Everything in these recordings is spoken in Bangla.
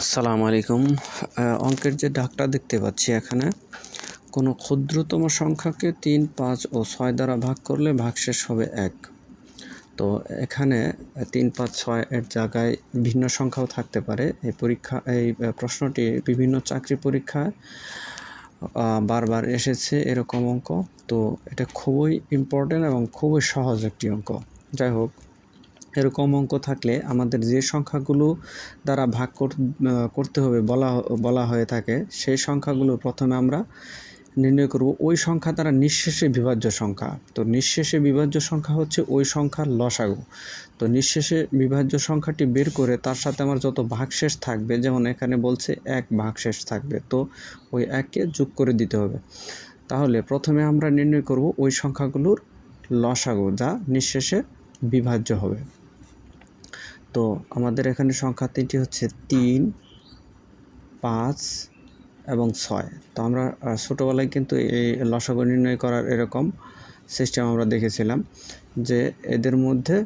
আসসালামু আলাইকুম। অঙ্কের যে ডাকটা দেখতে পাচ্ছি এখানে, কোনো ক্ষুদ্রতম সংখ্যাকে তিন, পাঁচ ও ছয় দ্বারা ভাগ করলে ভাগশেষ হবে এক। তো এখানে তিন, পাঁচ, ছয় এর জায়গায় ভিন্ন সংখ্যাও থাকতে পারে। এই পরীক্ষা, এই প্রশ্নটি বিভিন্ন চাকরি পরীক্ষায় বারবার এসেছে এরকম অঙ্ক। তো এটা খুবই ইম্পর্ট্যান্ট এবং খুবই সহজ একটি অঙ্ক। যাই হোক এরকম অঙ্ক থাকলে আমাদের যে সংখ্যাগুলো দ্বারা ভাগ কর- করতে হবে বলা বলা হয়ে থাকে, সেই সংখ্যাগুলো প্রথমে আমরা নির্ণয় করব। ওই সংখ্যা দ্বারা নিঃশেষে বিভাজ্য সংখ্যা। তো নিঃশেষে বিভাজ্য সংখ্যা হচ্ছে ওই সংখ্যার লসাগু। তো নিঃশেষে বিভাজ্য সংখ্যাটি বের করে তার সাথে আমার যত ভাগশেষ থাকবে, যেমন এখানে বলছে এক ভাগশেষ থাকবে, তো ওই এককে যোগ করে দিতে হবে। তাহলে প্রথমে আমরা নির্ণয় করব ওই সংখ্যাগুলোর লসাগু যা নিঃশেষে বিভাজ্য হবে। তো আমাদের এখানে সংখ্যা তিনটি হচ্ছে তিন, পাঁচ এবং ছয়। তো আমরা ছোটোবেলায় কিন্তু এই লসাগু নির্ণয় করার এরকম সিস্টেম আমরা দেখেছিলাম যে এদের মধ্যে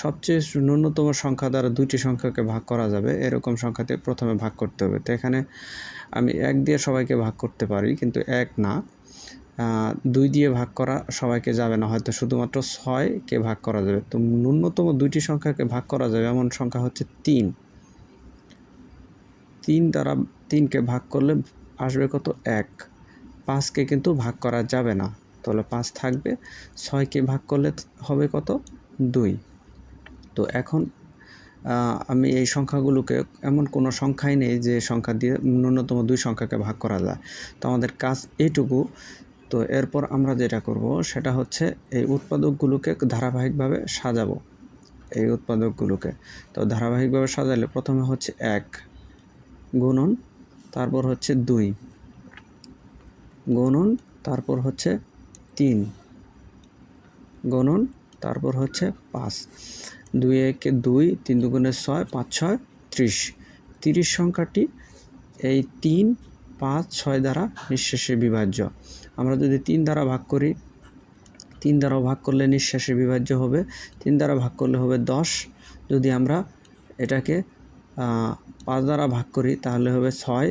সবচেয়ে ন্যূনতম সংখ্যা দ্বারা দুইটি সংখ্যাকে ভাগ করা যাবে। এরকম সংখ্যাতে প্রথমে ভাগ করতে হবে। তো এখানে আমি এক দিয়ে সবাইকে ভাগ করতে পারি, কিন্তু এক না। দুই দিয়ে ভাগ করা সবাইকে যাবে না। হয়তো শুধুমাত্র ছয়কে ভাগ করা যাবে। তো ন্যূনতম দুইটি সংখ্যাকে ভাগ করা যাবে। এমন সংখ্যা হচ্ছে তিন। তিন দ্বারা তিনকে ভাগ করলে আসবে কত? এক। পাঁচকে কিন্তু ভাগ করা যাবে না। তাহলে পাঁচ থাকবে। ছয়কে ভাগ করলে হবে কত? দুই। তো এখন আমি এই সংখ্যাগুলোকে এমন কোনো সংখ্যাই নেই যে সংখ্যা দিয়ে ন্যূনতম দুই সংখ্যাকে ভাগ করা যায়। তো আমাদের কাজ এইটুকু তো এরপর আমরা যেটা করব, সেটা হচ্ছে এই উৎপাদকগুলোকে ধারাবাহিকভাবে সাজাবো। এই উৎপাদকগুলোকে। তো ধারাবাহিকভাবে সাজালে প্রথমে হচ্ছে এক গুণন, তারপর হচ্ছে দুই গুণন, তারপর হচ্ছে তিন গুণন, তারপর হচ্ছে পাঁচ। দুই একে দুই, তিন দুগুণে ছয়, পাঁচ ছয়, ত্রিশ। তিরিশ সংখ্যাটি এই তিন পাঁচ, ছয় দ্বারা নিঃশেষে বিভাজ্য। আমরা যদি তিন দ্বারা ভাগ করি, তিন দ্বারা ভাগ করলে নিঃশেষে বিভাজ্য হবে। তিন দ্বারা ভাগ করলে হবে দশ। যদি আমরা এটাকে পাঁচ দ্বারা ভাগ করি, তাহলে হবে ছয়।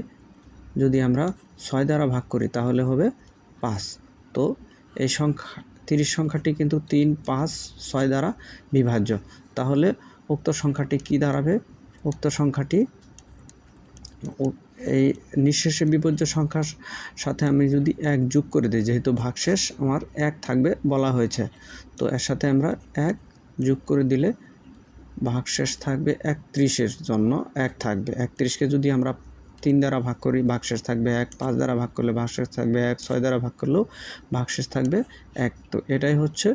যদি আমরা ছয় দ্বারা ভাগ করি, তাহলে হবে পাঁচ। তো এই সংখ্যা, তিরিশ সংখ্যাটি কিন্তু তিন, পাঁচ, ছয় দ্বারা বিভাজ্য। তাহলে উক্ত সংখ্যাটি কি দাঁড়াবে? উক্ত সংখ্যাটি এই নিঃশেষে বিপর্য সংখ্যার সাথে আমি যদি এক যোগ করে দিই, যেহেতু ভাগশেষ আমার এক থাকবে বলা হয়েছে। তো এর সাথে আমরা এক যোগ করে দিলে ভাগশেষ থাকবে একত্রিশের জন্য এক থাকবে। একত্রিশকে যদি আমরা তিন দ্বারা ভাগ করি ভাগশেষ থাকবে এক, পাঁচ দ্বারা ভাগ করলে ভাগশেষ থাকবে এক, ছয় দ্বারা ভাগ করলেও ভাগশেষ থাকবে এক। তো এটাই হচ্ছে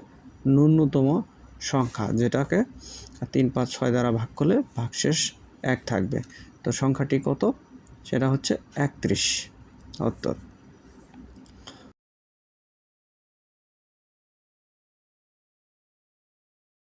ন্যূনতম সংখ্যা, যেটাকে তিন, পাঁচ, ছয় দ্বারা ভাগ করলে ভাগশেষ এক থাকবে। তো সংখ্যাটি কত? সেটা হচ্ছে একত্রিশ। অর্থাৎ